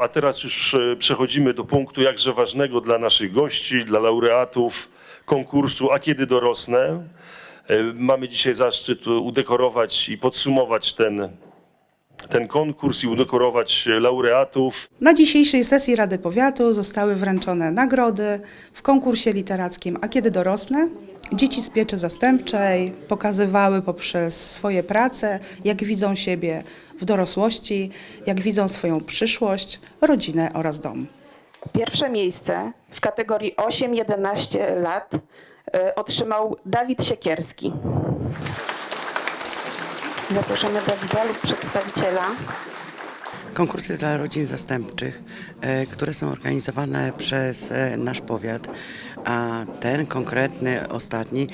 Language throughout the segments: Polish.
A teraz już e, przechodzimy do punktu jakże ważnego dla naszych gości, dla laureatów konkursu A kiedy dorosnę. E, Mamy dzisiaj zaszczyt udekorować i podsumować ten, ten konkurs i udekorować laureatów. Na dzisiejszej sesji Rady Powiatu zostały wręczone nagrody w konkursie literackim A kiedy dorosnę? Dzieci z pieczy zastępczej pokazywały poprzez swoje prace, jak widzą siebie w dorosłości, jak widzą swoją przyszłość, rodzinę oraz dom. Pierwsze miejsce w kategorii 8-11 lat e, otrzymał Dawid Siekierski. Zapraszamy Dawida lub przedstawiciela. Konkursy dla rodzin zastępczych, e, które są organizowane przez e, nasz powiat, a ten konkretny, ostatni,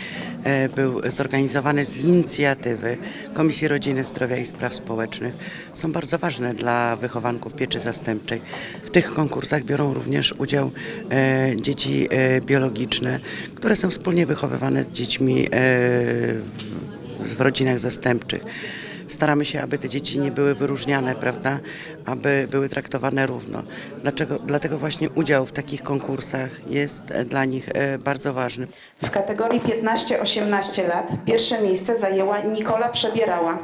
e, był zorganizowany z inicjatywy Komisji Rodziny, Zdrowia i Spraw Społecznych. Są bardzo ważne dla wychowanków pieczy zastępczej. W tych konkursach biorą również udział dzieci biologiczne, które są wspólnie wychowywane z dziećmi w, rodzinach zastępczych. Staramy się, aby te dzieci nie były wyróżniane, prawda, aby były traktowane równo. Dlaczego? Dlatego właśnie udział w takich konkursach jest e, dla nich e, bardzo ważny. W kategorii 15-18 lat pierwsze miejsce zajęła Nikola Przebierała.